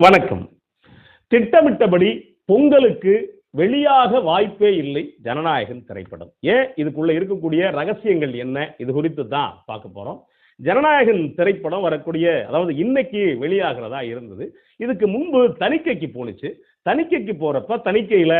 வணக்கம். திட்டமிட்டபடி பொங்கலுக்கு வெளியாக வாய்ப்பே இல்லை. ஜனநாயகன் திரைப்படம். ஏன்? இதுக்குள்ள இருக்கக்கூடிய ரகசியங்கள் என்ன? இது குறித்து தான் பார்க்க போறோம். ஜனநாயகன் திரைப்படம் வரக்கூடிய அதாவது இன்னைக்கு வெளியாகிறதா இருந்தது. இதுக்கு முன்பு தணிக்கைக்கு போணுச்சு. தணிக்கைக்கு போறப்ப தணிக்கையில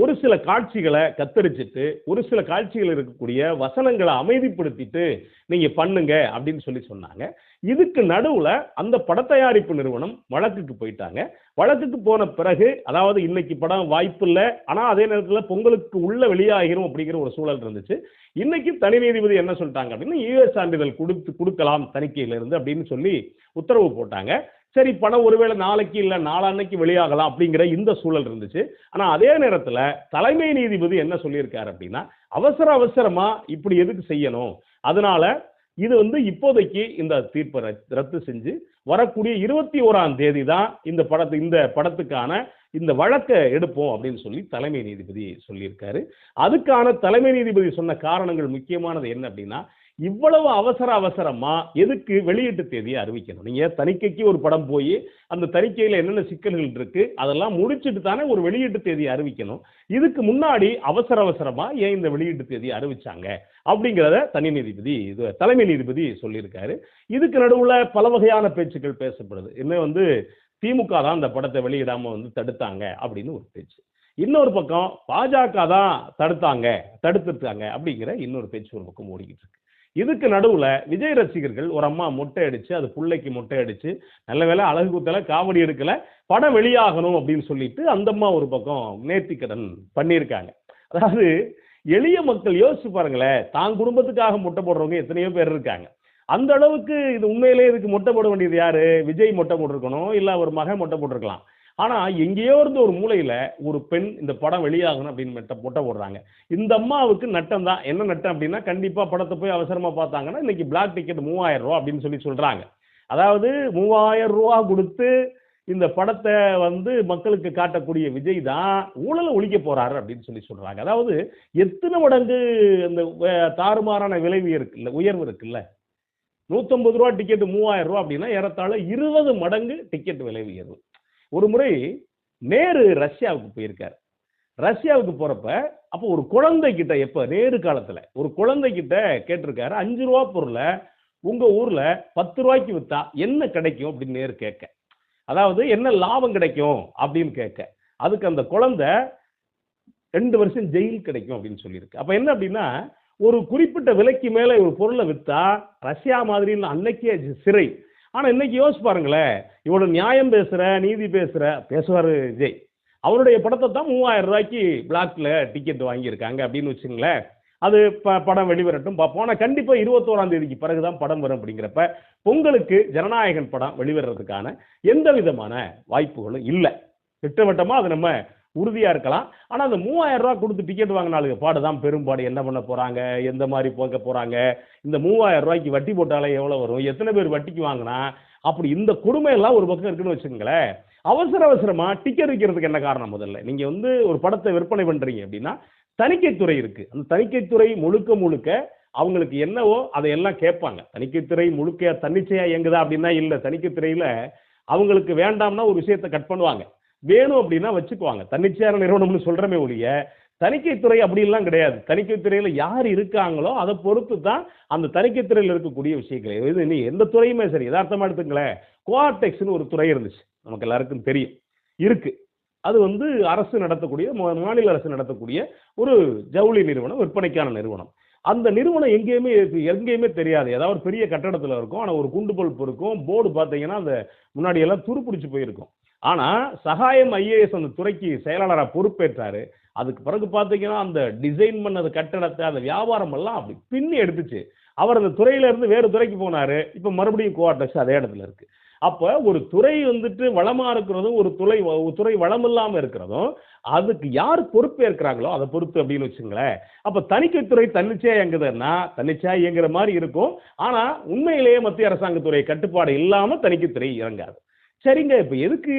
ஒரு சில காட்சிகளை கத்தரிச்சிட்டு ஒரு சில காட்சிகள் இருக்கக்கூடிய வசனங்களை அமைதிப்படுத்திட்டு நீங்க பண்ணுங்க அப்படின்னு சொல்லி சொன்னாங்க. இதுக்கு நடுவுல அந்த படத்தயாரிப்பு நிறுவனம் வழக்குக்கு போயிட்டாங்க. வழக்குக்கு போன பிறகு அதாவது இன்னைக்கு படம் வாய்ப்பு இல்லை ஆனா அதே நேரத்தில் பொங்கலுக்கு உள்ள வெளியாகிரும் அப்படிங்கிற ஒரு சூழல் இருந்துச்சு. இன்னைக்கு தனி நீதிபதி என்ன சொல்லிட்டாங்க அப்படின்னா யூஎஸ் சான்றிதழ் கொடுத்து கொடுக்கலாம் தணிக்கையிலிருந்து அப்படின்னு சொல்லி உத்தரவு போட்டாங்க. சரி படம் ஒருவேளை நாளைக்கு இல்லை நாளான்னைக்கு வெளியாகலாம் அப்படிங்கிற இந்த சூழல் இருந்துச்சு. ஆனால் அதே நேரத்தில் தலைமை நீதிபதி என்ன சொல்லியிருக்காரு அப்படின்னா அவசர அவசரமாக இப்படி எதுக்கு செய்யணும்? அதனால இது வந்து இப்போதைக்கு இந்த தீர்ப்பை ரத்- ரத்து செஞ்சு வரக்கூடிய இருபத்தி ஓராம் தேதி தான் இந்த படத்து இந்த படத்துக்கான இந்த வழக்கை எடுப்போம் அப்படின்னு சொல்லி தலைமை நீதிபதி சொல்லியிருக்காரு. அதுக்கான தலைமை நீதிபதி சொன்ன காரணங்கள் முக்கியமானது என்ன அப்படின்னா இவ்வளவு அவசர அவசரமா எதுக்கு வெளியீட்டு தேதியை அறிவிக்கணும்? நீங்க தணிக்கைக்கு ஒரு படம் போய் அந்த தணிக்கையில என்னென்ன சிக்கல்கள் இருக்கு அதெல்லாம் முடிச்சுட்டு தானே ஒரு வெளியீட்டு தேதியை அறிவிக்கணும். இதுக்கு முன்னாடி அவசர அவசரமா ஏன் இந்த வெளியீட்டு தேதியை அறிவிச்சாங்க? அப்படிங்கிறத தனி நீதிபதி இது தலைமை நீதிபதி சொல்லியிருக்காரு. இதுக்கு நடுவுல பல வகையான பேச்சுக்கள் பேசப்படுது. இன்னும் வந்து திமுக தான் அந்த படத்தை வெளியிடாம வந்து தடுத்தாங்க அப்படின்னு ஒரு பேச்சு. இன்னொரு பக்கம் பாஜக தான் தடுத்தாங்க தடுத்துட்டாங்க அப்படிங்கிற இன்னொரு பேச்சு ஒரு பக்கம் ஓடிக்கிட்டு இருக்கு. இதுக்கு நடுவில் விஜய் ரசிகர்கள் ஒரு அம்மா மொட்டை அடிச்சு அது புள்ளைக்கு மொட்டை அடிச்சு நல்ல வேலை அழகு குத்தல காவடி எடுக்கல படம் வெளியாகணும் அப்படின்னு சொல்லிட்டு அந்தம்மா ஒரு பக்கம் நேர்த்திக்கடன் பண்ணியிருக்காங்க. அதாவது எளிய மக்கள் யோசிச்சு பாருங்களேன் தான் குடும்பத்துக்காக மொட்டை போடுறவங்க எத்தனையோ பேர் இருக்காங்க. அந்த அளவுக்கு இது உண்மையிலே இதுக்கு மொட்டை போட வேண்டியது யாரு? விஜய் மொட்டை போட்டிருக்கணும் இல்லை ஒரு மகன் மொட்டை போட்டிருக்கலாம். ஆனா எங்கேயோ இருந்து ஒரு மூலையில ஒரு பெண் இந்த படம் வெளியாகணும் அப்படின்னு மொட்டை மொட்டை போடுறாங்க. இந்த அம்மாவுக்கு நட்டம் தான். என்ன நட்டம் அப்படின்னா கண்டிப்பா படத்தை போய் அவசரமா பார்த்தாங்கன்னா இன்னைக்கு பிளாக் டிக்கெட் மூவாயிரம் ரூபா அப்படின்னு சொல்லி சொல்றாங்க. அதாவது மூவாயிரம் ரூபா கொடுத்து இந்த படத்தை வந்து மக்களுக்கு காட்டக்கூடிய விஜய் தான் ஊழலை ஒழிக்க போறாரு அப்படின்னு சொல்லி சொல்றாங்க. அதாவது எத்தனை மடங்கு அந்த தாறுமாறான விளைவு இருக்குல்ல உயர்வு இருக்குல்ல? நூற்றம்பது ரூபா டிக்கெட் மூவாயிரம் ரூபா அப்படின்னா ஏறத்தாழ இருபது மடங்கு டிக்கெட் விலை உயர்வு. ஒரு முறை நேரு ரஷ்யாவுக்கு போயிருக்கார். ரஷ்யாவுக்கு போகிறப்ப அப்போ ஒரு குழந்தைக்கிட்ட எப்போ நேரு காலத்தில் ஒரு குழந்தைகிட்ட கேட்டிருக்காரு அஞ்சு ரூபா பொருளை உங்கள் ஊரில் பத்து ரூபாய்க்கு விற்றா என்ன கிடைக்கும்? அப்படின்னு நேரு கேட்க. அதாவது என்ன லாபம் கிடைக்கும்? அப்படின்னு கேட்க. அதுக்கு அந்த குழந்தை ரெண்டு வருஷம் ஜெயில் கிடைக்கும் அப்படின்னு சொல்லியிருக்கு. அப்போ என்ன அப்படின்னா ஒரு குறிப்பிட்ட விலைக்கு மேலே ஒரு பொருளை விற்றா ரஷ்யா மாதிரி அன்னைக்கே சிறை ஆனால் இன்னைக்கு யோசிச்சு பாருங்களேன். இவ்வளோ நியாயம் பேசுகிற நீதி பேசுகிற பேசுவார் விஜய். அவருடைய படத்தை தான் மூவாயிரம் ரூபாய்க்கு பிளாக்ல டிக்கெட் வாங்கியிருக்காங்க அப்படின்னு வச்சுங்களேன் அது ப படம் வெளிவரட்டும் பார்ப்போம். ஆனால் கண்டிப்பாக இருபத்தோராம் தேதிக்கு பிறகுதான் படம் வரும் அப்படிங்கிறப்ப பொங்கலுக்கு ஜனநாயகன் படம் வெளிவரதுக்கான எந்த விதமான வாய்ப்புகளும் இல்லை. திட்டவட்டமாக அது நம்ம உறுதியாக இருக்கலாம். ஆனால் அந்த மூவாயிரம் ரூபா கொடுத்து டிக்கெட் வாங்கினாலுக்கு பாடு தான் பெரும்பாடு என்ன பண்ண போகிறாங்க எந்த மாதிரி போக போகிறாங்க இந்த மூவாயிரம் ரூபாய்க்கு வட்டி போட்டாலே எவ்வளோ வரும்? எத்தனை பேர் வட்டிக்கு வாங்கினா? அப்படி இந்த கொடுமையெல்லாம் ஒரு பக்கம் இருக்குன்னு வச்சுக்கோங்களேன். அவசர அவசரமாக டிக்கெட் விற்கிறதுக்கு என்ன காரணம் முதல்ல? நீங்கள் வந்து ஒரு படத்தை விற்பனை பண்ணுறீங்க அப்படின்னா தணிக்கைத்துறை இருக்குது அந்த தணிக்கைத்துறை முழுக்க முழுக்க அவங்களுக்கு என்னவோ அதையெல்லாம் கேட்பாங்க. தணிக்கைத்துறை முழுக்க தன்னிச்சையாக இயங்குதா அப்படின்னா இல்லை. தணிக்கைத்துறையில் அவங்களுக்கு வேண்டாம்னா ஒரு விஷயத்தை கட் பண்ணுவாங்க. வேணும் அப்படின்னா வச்சுக்குவாங்க. தன்னிச்சையான நிறுவனம்னு சொல்றமே ஒழிய தணிக்கைத்துறை அப்படிலாம் கிடையாது. தணிக்கைத்துறையில் யார் இருக்காங்களோ அதை பொறுத்து தான் அந்த தணிக்கைத்துறையில் இருக்கக்கூடிய விஷயங்கள். இது நீ எந்த துறையுமே சரி. யதார்த்தமா எடுத்துங்களேன். கோஆர்டெக்ஸ்னு ஒரு துறை இருந்துச்சு. நமக்கு எல்லாருக்கும் தெரியும். இருக்கு. அது வந்து அரசு நடத்தக்கூடிய மா- மாநில அரசு நடத்தக்கூடிய ஒரு ஜவுளி நிறுவனம் விற்பனைக்கான நிறுவனம். அந்த நிறுவனம் எங்கேயுமே இருக்கு- எங்கேயுமே தெரியாது. ஏதாவது ஒரு பெரிய கட்டடத்தில் இருக்கும். ஆனால் ஒரு குண்டு பல்ப் இருக்கும். போர்டு பார்த்தீங்கன்னா அந்த முன்னாடியெல்லாம் துருப்பிடிச்சு போயிருக்கும். ஆனால் சகாயம் ஐஏஎஸ் அந்த துறைக்கு செயலாளராக பொறுப்பேற்றாரு. அதுக்கு பிறகு பார்த்தீங்கன்னா அந்த டிசைன் பண்ண கட்டடத்தை அந்த வியாபாரம் எல்லாம் அப்படி பின்னி எடுத்துச்சு. அவர் அந்த துறையிலேருந்து வேறு துறைக்கு போனாரு. இப்போ மறுபடியும் கோஆர்டெக்ஸ் அதே இடத்துல இருக்குது அப்போ ஒரு துறை வந்துட்டு வளமாக இருக்கிறதும் ஒரு துறை துறை வளம் இல்லாமல் இருக்கிறதும் அதுக்கு யார் பொறுப்பேற்கிறாங்களோ அதை பொறுத்து அப்படின்னு வச்சுங்களேன். அப்போ தணிக்கைத்துறை தன்னிச்சையாக இயங்குதுன்னா தன்னிச்சையாக இயங்குற மாதிரி இருக்கும். ஆனால் உண்மையிலேயே மத்திய அரசாங்கத்துறை கட்டுப்பாடு இல்லாமல் தணிக்கைத்துறை இறங்காது. சரிங்க இப்போ எதுக்கு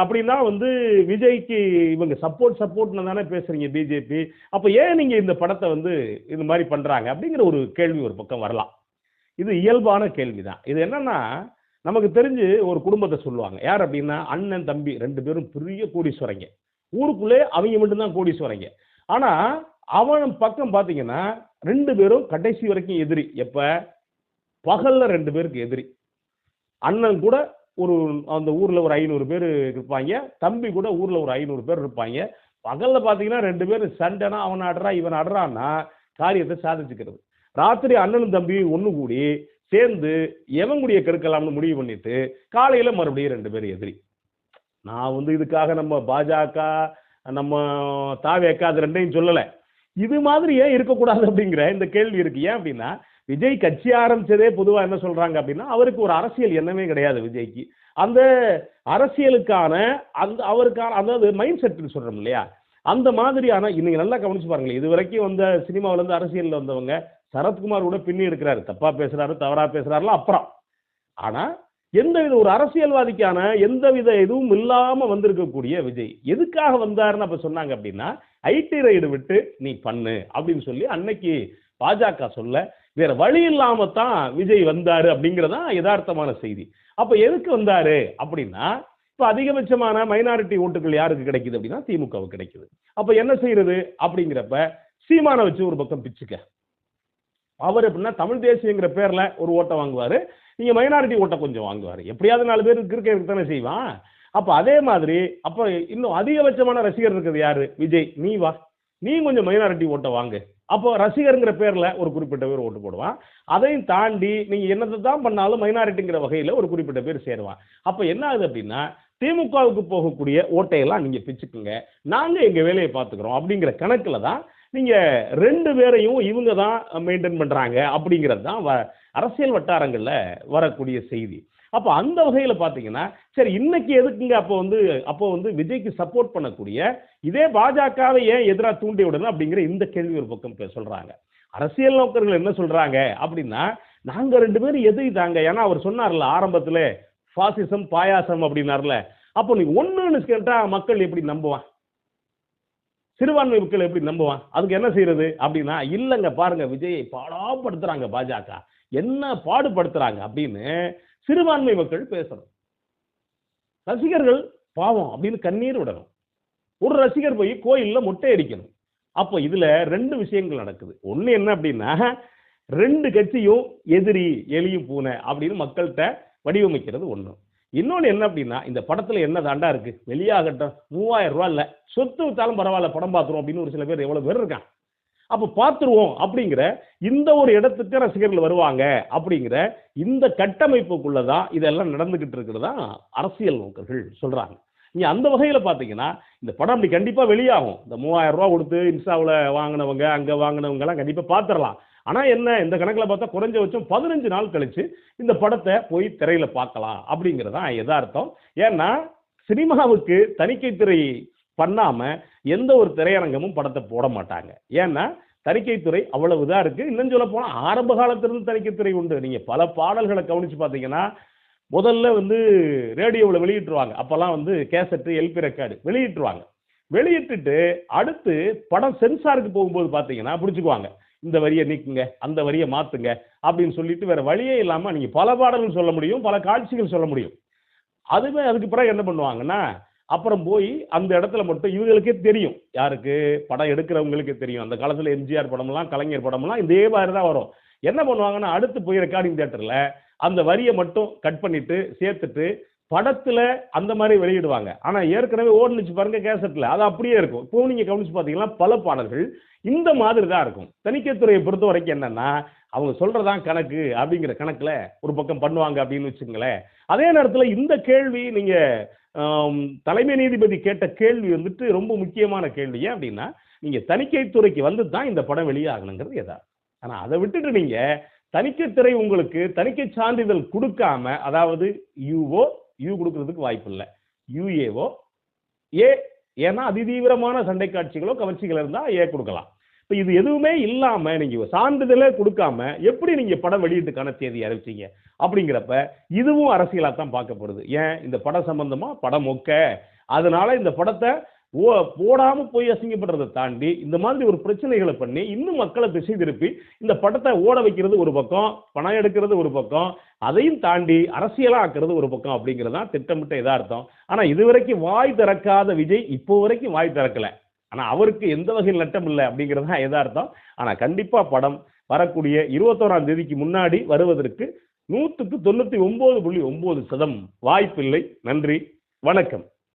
அப்படின்னா வந்து விஜய்க்கு இவங்க சப்போர்ட் சப்போர்ட்னு தானே பேசுறீங்க பிஜேபி அப்போ ஏன் நீங்கள் இந்த படத்தை வந்து இது மாதிரி பண்ணுறாங்க அப்படிங்கிற ஒரு கேள்வி ஒரு பக்கம் வரலாம். இது இயல்பான கேள்விதான். இது என்னன்னா நமக்கு தெரிஞ்சு ஒரு குடும்பத்தை சொல்லுவாங்க. யார் அப்படின்னா அண்ணன் தம்பி ரெண்டு பேரும் பெரிய கோடீஸ்வரங்க. ஊருக்குள்ளே அவங்க மட்டும்தான் கோடீஸ்வரங்க. ஆனால் அவன் பக்கம் பார்த்தீங்கன்னா ரெண்டு பேரும் கடைசி வரைக்கும் எதிரி. எப்போ? பகலில் ரெண்டு பேருக்கு எதிரி. அண்ணன் கூட ஒரு அந்த ஊரில் ஒரு ஐநூறு பேர் இருப்பாங்க. தம்பி கூட ஊரில் ஒரு ஐநூறு பேர் இருப்பாங்க. பகலில் பார்த்தீங்கன்னா ரெண்டு பேரும் சண்டைனா அவன் ஆடுறா இவன் ஆடுறான்னா காரியத்தை சாதிச்சுக்கிறது. ராத்திரி அண்ணனும் தம்பியும் ஒன்று கூடி சேர்ந்து எவன் கெடுக்கலாம்னு முடிவு பண்ணிட்டு காலையில் மறுபடியும் ரெண்டு பேர் எதிரி. நான் வந்து இதுக்காக நம்ம பாஜக நம்ம தாவேக்கா அது ரெண்டையும் சொல்லலை. இது மாதிரி ஏன் இருக்கக்கூடாது அப்படிங்கிற இந்த கேள்வி இருக்கு. ஏன் அப்படின்னா விஜய் கட்சி ஆரம்பிச்சதே பொதுவாக என்ன சொல்றாங்க அப்படின்னா அவருக்கு ஒரு அரசியல் எண்ணமே கிடையாது விஜய்க்கு. அந்த அரசியலுக்கான அந்த அவருக்கான அதாவது மைண்ட் செட்னு சொல்றோம் இல்லையா? அந்த மாதிரியான இன்னைக்கு நல்லா கவனிச்சு பாருங்களேன். இது வரைக்கும் வந்த சினிமாவிலேருந்து இருந்து அரசியல்ல வந்தவங்க சரத்குமார் கூட பின்னி எடுக்கிறாரு. தப்பா பேசுறாரு தவறா பேசுறாருலாம் அப்புறம். ஆனா எந்தவித ஒரு அரசியல்வாதிக்கான எந்தவித இதுவும் இல்லாம வந்திருக்கக்கூடிய விஜய் எதுக்காக வந்தாருன்னு அப்ப சொன்னாங்க அப்படின்னா ஐடி ரைடு விட்டு நீ பண்ணு அப்படின்னு சொல்லி அன்னைக்கு பாஜக சொல்ல வேற வழி இல்லாம தான் விஜய் வந்தாரு அப்படிங்கறதான் யதார்த்தமான செய்தி. அப்ப எதுக்கு வந்தாரு அப்படின்னா இப்ப அதிகபட்சமான மைனாரிட்டி ஓட்டுகள் யாருக்கு கிடைக்குது அப்படின்னா திமுகவுக்கு கிடைக்குது. அப்ப என்ன செய்யறது அப்படிங்கிறப்ப சீமானை வச்சு ஒரு பக்கம் பிச்சுக்க. அவர் எப்படின்னா தமிழ் தேசியங்கிற பேர்ல ஒரு ஓட்டை வாங்குவாரு. நீங்க மைனாரிட்டி ஓட்டை கொஞ்சம் வாங்குவாரு. எப்படியாவது நாலு பேர் கிரிக்கெட் தானே செய்வான். அப்ப அதே மாதிரி அப்ப இன்னும் அதிகபட்சமான ரசிகர் இருக்கிறது யாரு? விஜய். நீ வா. நீ கொஞ்சம் மைனாரிட்டி ஓட்டை வாங்கு. அப்போ ரசிகருங்கிற பேரில் ஒரு குறிப்பிட்ட பேர் ஓட்டு போடுவான். அதையும் தாண்டி நீங்கள் என்னத்தை தான் பண்ணாலும் மைனாரிட்டிங்கிற வகையில் ஒரு குறிப்பிட்ட பேர் சேருவான். அப்போ என்ன ஆகுது அப்படின்னா திமுகவுக்கு போகக்கூடிய ஓட்டையெல்லாம் நீங்கள் பிச்சுக்குங்க. நாங்கள் எங்கள் வேலையை பார்த்துக்குறோம். அப்படிங்கிற கணக்கில் தான் நீங்கள் ரெண்டு பேரையும் இவங்க தான் மெயின்டைன் பண்ணுறாங்க அப்படிங்கிறது தான் வ- அரசியல் வட்டாரங்களில் வரக்கூடிய செய்தி. அப்போ அந்த வகையில் பார்த்தீங்கன்னா சரி இன்னைக்கு எதுக்குங்க அப்போ வந்து அப்போ வந்து விஜய்க்கு சப்போர்ட் பண்ணக்கூடிய இதே பாஜகவை ஏன் எதிராக தூண்டி விடணும் அப்படிங்கிற இந்த கேள்வி ஒரு பக்கம் சொல்கிறாங்க அரசியல் நோக்கர்கள் என்ன சொல்கிறாங்க அப்படின்னா நாங்கள் ரெண்டு பேரும் எதிரி தாங்க. ஏன்னா அவர் சொன்னார்ல ஆரம்பத்தில் ஃபாசிசம் பாயாசம் அப்படின்னார்ல. அப்போ நீ ஒன்றுன்னு கேட்டால் மக்கள் எப்படி நம்புவான்? சிறுபான்மை மக்கள் எப்படி நம்புவான்? அதுக்கு என்ன செய்யறது அப்படின்னா இல்லைங்க பாருங்க விஜயை பாடாப்படுத்துறாங்க பாஜக. என்ன பாடுபடுத்துறாங்க அப்படின்னு சிறுபான்மை மக்கள் பேசணும். ரசிகர்கள் பாவம் அப்படின்னு கண்ணீர் விடணும். ஒரு ரசிகர் போய் கோயிலில் மொட்டை அடிக்கணும். அப்போ இதில் ரெண்டு விஷயங்கள் நடக்குது. ஒன்று என்ன அப்படின்னா ரெண்டு கட்சியும் எதிரி எலியும் பூனை அப்படின்னு மக்கள்கிட்ட வடிவமைக்கிறது ஒன்று இன்னொன்று என்ன அப்படின்னா இந்த படத்தில் என்ன தாண்டா இருக்குது வெளியாகட்டும் மூவாயிரம் ரூபா இல்லை சொத்து வித்தாலும் பரவாயில்ல படம் பார்த்துருவோம் அப்படின்னு ஒரு சில பேர் எவ்வளோ பேர் இருக்கான் அப்ப பார்த்துருவோம் அப்படிங்கிற இந்த ஒரு இடத்துக்கு ரசிகர்கள் வருவாங்க அப்படிங்கிற இந்த கட்டமைப்புக்குள்ளதான் இதெல்லாம் நடந்துகிட்டு இருக்கிறதா அரசியல் நோக்கர்கள் சொல்றாங்க. நீங்க அந்த வகையில பாத்தீங்கன்னா இந்த படம் அப்படி கண்டிப்பா வெளியாகும். இந்த மூவாயிரம் ரூபா கொடுத்து இன்ஸ்டாவில் வாங்கினவங்க அங்க வாங்கினவங்க எல்லாம் கண்டிப்பா ஆனால் ஆனா என்ன இந்த கணக்கில் பார்த்தா குறைஞ்சபட்சம் பதினஞ்சு நாள் கழிச்சு இந்த படத்தை போய் திரையில பார்க்கலாம் அப்படிங்கிறதான் எதார்த்தம் ஏன்னா சினிமாவுக்கு தணிக்கை திரை பண்ணாம எந்த ஒரு திரையரங்கமும் படத்தை போட மாட்டாங்க. ஏன்னா தணிக்கைத்துறை அவ்வளவு இதாக இருக்கு. இன்னும் சொல்ல போனா ஆரம்ப காலத்திலிருந்து தணிக்கைத்துறை உண்டு. நீங்க பல பாடல்களை கவனிச்சு பார்த்தீங்கன்னா முதல்ல வந்து ரேடியோவில் வெளியிட்டுருவாங்க. அப்போல்லாம் வந்து கேசட்டு எல்பி ரெக்கார்டு வெளியிட்டுருவாங்க. வெளியிட்டுட்டு அடுத்து படம் சென்சாருக்கு போகும்போது பார்த்தீங்கன்னா பிடிச்சிக்குவாங்க. இந்த வரியை நீக்குங்க அந்த வரியை மாத்துங்க அப்படின்னு சொல்லிட்டு வேற வழியே இல்லாம நீங்க பல பாடல்கள் சொல்ல முடியும் பல காட்சிகள் சொல்ல முடியும். அதுவே அதுக்கு பிறகு என்ன பண்ணுவாங்கன்னா அப்புறம் போய் அந்த இடத்துல மட்டும் இவங்களுக்கே தெரியும். யாருக்கு? படம் எடுக்கிறவங்களுக்கே தெரியும். அந்த காலத்தில் எம்ஜிஆர் படம்லாம் கலைஞர் படம்லாம் இதே மாதிரி தான் வரும். என்ன பண்ணுவாங்கன்னா அடுத்து போய் ரெக்கார்டிங் தேட்டரில் அந்த வரியை மட்டும் கட் பண்ணிட்டு சேர்த்துட்டு படத்துல அந்த மாதிரி வெளியிடுவாங்க. ஆனா ஏற்கனவே ஓடுனுச்சு பாருங்க கேசட்ல. அது அப்படியே இருக்கும். இப்போ நீங்க கவனிச்சு பாத்தீங்கன்னா பல பாடல்கள் இந்த மாதிரி தான் இருக்கும். தணிக்கைத்துறையை பொறுத்த வரைக்கும் என்னன்னா அவங்க சொல்றதான் கணக்கு அப்படிங்கிற கணக்குல ஒரு பக்கம் பண்ணுவாங்க அப்படின்னு வச்சுங்களேன் அதே நேரத்துல இந்த கேள்வி நீங்க தலைமை நீதிபதி கேட்ட கேள்வி வந்துட்டு ரொம்ப முக்கியமான கேள்வி. ஏன் அப்படின்னா நீங்க தணிக்கைத்துறைக்கு வந்து தான் இந்த படம் வெளியாகணுங்கிறது எதா ஆனா அதை விட்டுட்டு நீங்க தணிக்கைத்துறை உங்களுக்கு தணிக்கை சான்றிதழ் கொடுக்காம அதாவது யூஓ யூ கொடுக்கறதுக்கு வாய்ப்பு இல்லை யூஏவோ ஏ ஏன்னா அதிதீவிரமான சண்டை காட்சிகளோ கவர்ச்சிகள் இருந்தா ஏ கொடுக்கலாம். இப்போ இது எதுவுமே இல்லாம நீங்க சான்றிதழே கொடுக்காம எப்படி நீங்க படம் வெளியீட்டுக்கான தேதி அறிவிச்சீங்க? அப்படிங்கிறப்ப இதுவும் அரசியலாக தான் பார்க்கப்படுது. ஏன்? இந்த படம் சம்பந்தமா? படம் மொக்க அதனால இந்த படத்தை ஓ போடாம போய் அசிங்கப்படுறதை தாண்டி இந்த மாதிரி ஒரு பிரச்சனைகளை பண்ணி இன்னும் மக்களை திசை திருப்பி இந்த படத்தை ஓட வைக்கிறது ஒரு பக்கம் பணம் எடுக்கிறது ஒரு பக்கம் அதையும் தாண்டி அரசியலாக ஆக்கிறது ஒரு பக்கம் அப்படிங்கிறது தான் திட்டமிட்ட யதார்த்தம். ஆனா இதுவரைக்கும் வாய் திறக்காத விஜய் இப்போ வரைக்கும் வாய் திறக்கல. ஆனா அவருக்கு எந்த வகையில் நட்டம் இல்லை அப்படிங்கிறது தான் எதார்த்தம் ஆனா கண்டிப்பா படம் வரக்கூடிய இருபத்தோராம் தேதிக்கு முன்னாடி வருவதற்கு நூற்றுக்கு தொண்ணூற்றி ஒம்பது புள்ளி ஒம்பது சதம் வாய்ப்பில்லை. நன்றி. வணக்கம்.